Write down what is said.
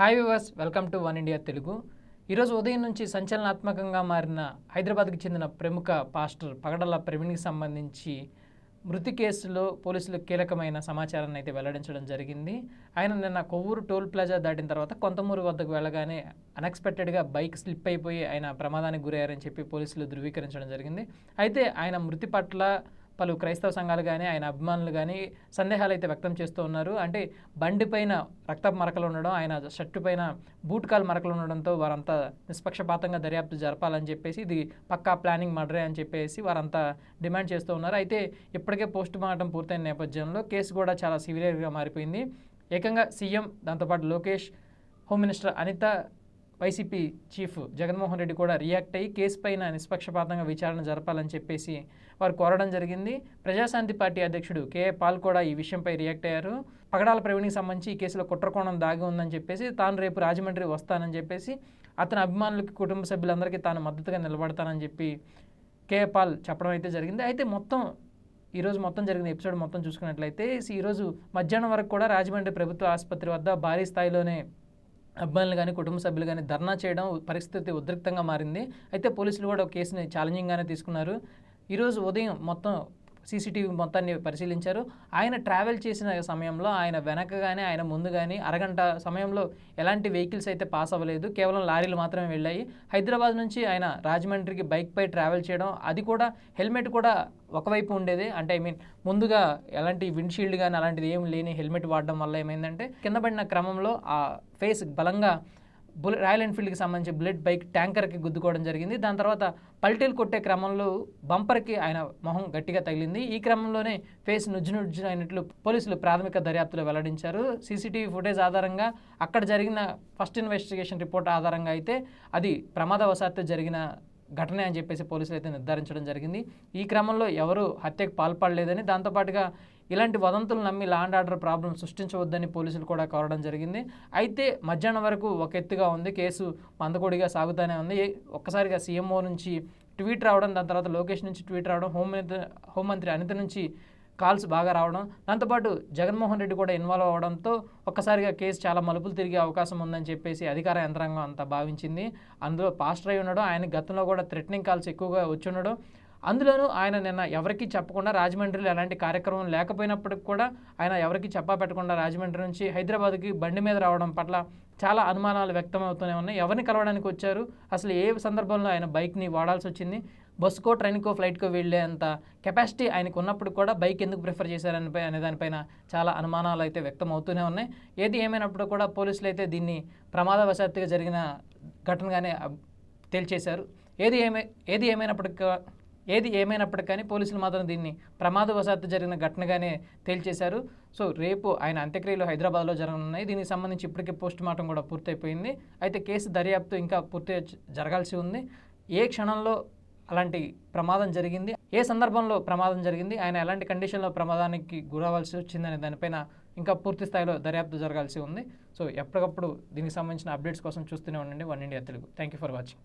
Hi viewers welcome to one India Telugu. ఈరోజు ఉదయం నుంచి సంచలనాత్మకంగా మారిన హైదరాబాద్కి చెందిన ప్రముఖ పాస్టర్ పగడల ప్రవీణ్కి సంబంధించి మృతి కేసులో పోలీసులు కీలకమైన సమాచారాన్ని అయితే వెల్లడించడం జరిగింది. ఆయన నిన్న కొవ్వూరు టోల్ ప్లాజా దాటిన తర్వాత కొంతమూరు వద్దకు వెళ్ళగానే అన్ఎక్స్పెక్టెడ్గా బైక్ స్లిప్ అయిపోయి ఆయన ప్రమాదానికి గురయ్యారని చెప్పి పోలీసులు ధృవీకరించడం జరిగింది. అయితే ఆయన మృతి పట్ల పలు క్రైస్తవ సంఘాలు కానీ ఆయన అభిమానులు కానీ సందేహాలు అయితే వ్యక్తం చేస్తూ ఉన్నారు. అంటే బండి పైన రక్తపు మరకలు ఉండడం ఆయన షర్టు పైన బూట్ కాల్ మరకలు ఉండడంతో వారంతా నిష్పక్షపాతంగా దర్యాప్తు జరపాలని చెప్పేసి ఇది పక్కా ప్లానింగ్ మర్డరే అని చెప్పేసి వారంతా డిమాండ్ చేస్తూ ఉన్నారు. అయితే ఇప్పటికే పోస్ట్ మార్టం పూర్తయిన నేపథ్యంలో కేసు కూడా చాలా సివియర్గా మారిపోయింది. ఏకంగా సీఎం దాంతోపాటు Lokesh home minister Anitha YCP chief Jaganmohan Reddy కూడా రియాక్ట్ అయ్యి కేసు పైన నిష్పక్షపాతంగా విచారణ జరపాలని చెప్పేసి వారు కోరడం జరిగింది. ప్రజాశాంతి పార్టీ అధ్యక్షుడు కేఏ పాల్ కూడా ఈ విషయంపై రియాక్ట్ అయ్యారు. పగడాల ప్రవీణ్కి సంబంధించి ఈ కేసులో కుట్రకోణం దాగి ఉందని చెప్పేసి తాను రేపు రాజమండ్రి వస్తానని చెప్పేసి అతని అభిమానులకి కుటుంబ సభ్యులందరికీ తాను మద్దతుగా నిలబడతానని చెప్పి కేఏ పాల్ చెప్పడం అయితే జరిగింది. అయితే మొత్తం ఈరోజు మొత్తం జరిగిన ఎపిసోడ్ మొత్తం చూసుకున్నట్లయితే ఈరోజు మధ్యాహ్నం వరకు కూడా రాజమండ్రి ప్రభుత్వ ఆసుపత్రి వద్ద భారీ స్థాయిలోనే అబ్బాయిలు కానీ కుటుంబ సభ్యులు కానీ ధర్నా చేయడం పరిస్థితి ఉద్రిక్తంగా మారింది. అయితే పోలీసులు కూడా ఒక కేసుని ఛాలెంజింగ్గానే తీసుకున్నారు. ఈరోజు ఉదయం మొత్తం సీసీటీవీ మొత్తాన్ని పరిశీలించారు. ఆయన ట్రావెల్ చేసిన సమయంలో ఆయన వెనక కానీ ఆయన ముందు కానీ అరగంట సమయంలో ఎలాంటి వెహికల్స్ అయితే పాస్ అవ్వలేదు. కేవలం లారీలు మాత్రమే వెళ్ళాయి. హైదరాబాద్ నుంచి ఆయన రాజమండ్రికి బైక్పై ట్రావెల్ చేయడం అది కూడా హెల్మెట్ కూడా ఒకవైపు ఉండేది. అంటే ఐ మీన్ ముందుగా ఎలాంటి విండ్షీల్డ్ కానీ అలాంటిది ఏం లేని హెల్మెట్ వాడడం వల్ల ఏమైందంటే కింద పడిన క్రమంలో ఆ ఫేస్ బలంగా బుల్లెట్ రాయల్ ఎన్ఫీల్డ్కి సంబంధించి బుల్లెట్ బైక్ ట్యాంకర్కి గుద్దుకోవడం జరిగింది. దాని తర్వాత పల్టీలు కొట్టే క్రమంలో బంపర్కి ఆయన మొహం గట్టిగా తగిలింది. ఈ క్రమంలోనే ఫేస్ నుజ్జు నుజ్జు అయినట్లు పోలీసులు ప్రాథమిక దర్యాప్తులో వెల్లడించారు. సీసీటీవీ ఫుటేజ్ ఆధారంగా అక్కడ జరిగిన ఫస్ట్ ఇన్వెస్టిగేషన్ రిపోర్ట్ ఆధారంగా అయితే అది ప్రమాదవశాత్తు జరిగిన ఘటనే అని చెప్పేసి పోలీసులు అయితే నిర్ధారించడం జరిగింది. ఈ క్రమంలో ఎవరు హత్యకు పాల్పడలేదని దాంతోపాటుగా ఇలాంటి వదంతులు నమ్మి ల్యాండ్ ఆర్డర్ ప్రాబ్లం సృష్టించవద్దని పోలీసులు కూడా కోరడం జరిగింది. అయితే మధ్యాహ్నం వరకు ఒక ఎత్తుగా ఉంది కేసు మందకొడిగా సాగుతూనే ఉంది. ఒక్కసారిగా సీఎంఓ నుంచి ట్వీట్ రావడం దాని తర్వాత లోకేష్ నుంచి ట్వీట్ రావడం హోంమంత్రి హోంమంత్రి అనిత నుంచి కాల్స్ బాగా రావడం దాంతోపాటు జగన్మోహన్ రెడ్డి కూడా ఇన్వాల్వ్ అవ్వడంతో ఒక్కసారిగా కేసు చాలా మలుపులు తిరిగే అవకాశం ఉందని చెప్పేసి అధికార యంత్రాంగం అంతా భావించింది. అందులో పాస్టర్ అయి ఉండడం ఆయన గతంలో కూడా థ్రెటనింగ్ కాల్స్ ఎక్కువగా వచ్చి ఉండడం. అందులోనూ ఆయన నిన్న ఎవరికి చెప్పకుండా రాజమండ్రిలో ఎలాంటి కార్యక్రమం లేకపోయినప్పటికి కూడా ఆయన ఎవరికి చెప్పా పెట్టకుండా రాజమండ్రి నుంచి హైదరాబాద్కి బండి మీద రావడం పట్ల చాలా అనుమానాలు వ్యక్తమవుతూనే ఉన్నాయి. ఎవరిని కలవడానికి వచ్చారు? అసలు ఏ సందర్భంలో ఆయన బైక్ని వాడాల్సి వచ్చింది? బస్సుకో ట్రైన్కో ఫ్లైట్కో వెళ్ళేంత కెపాసిటీ ఆయనకు ఉన్నప్పుడు కూడా బైక్ ఎందుకు ప్రిఫర్ చేశారని అనే దానిపైన చాలా అనుమానాలు అయితే వ్యక్తం అవుతూనే ఉన్నాయి. ఏది ఏమైనప్పుడు కూడా పోలీసులు అయితే దీన్ని ప్రమాదవశాత్తుగా జరిగిన ఘటనగానే తేల్చేశారు. ఏది ఏమై ఏది ఏమైనప్పటికీ ఏది ఏమైనప్పటికీ కానీ పోలీసులు మాత్రం దీన్ని ప్రమాదవశాత్తు జరిగిన ఘటనగానే తేల్చేశారు. సో రేపు ఆయన అంత్యక్రియలు హైదరాబాద్లో జరగనున్నాయి. దీనికి సంబంధించి ఇప్పటికే పోస్ట్ మార్టం కూడా పూర్తయిపోయింది. అయితే కేసు దర్యాప్తు ఇంకా పూర్తి జరగాల్సి ఉంది. ఏ క్షణంలో అలాంటి ప్రమాదం జరిగింది. ఏ సందర్భంలో ప్రమాదం జరిగింది? ఆయన ఎలాంటి కండిషన్లో ప్రమాదానికి గురవలసి వచ్చిందనే దానిపైన ఇంకా పూర్తి స్థాయిలో దర్యాప్తు జరగాల్సి ఉంది. సో ఎప్పటికప్పుడు దీనికి సంబంధించిన అప్డేట్స్ కోసం చూస్తూనే ఉండండి. One India Telugu. Thank you for watching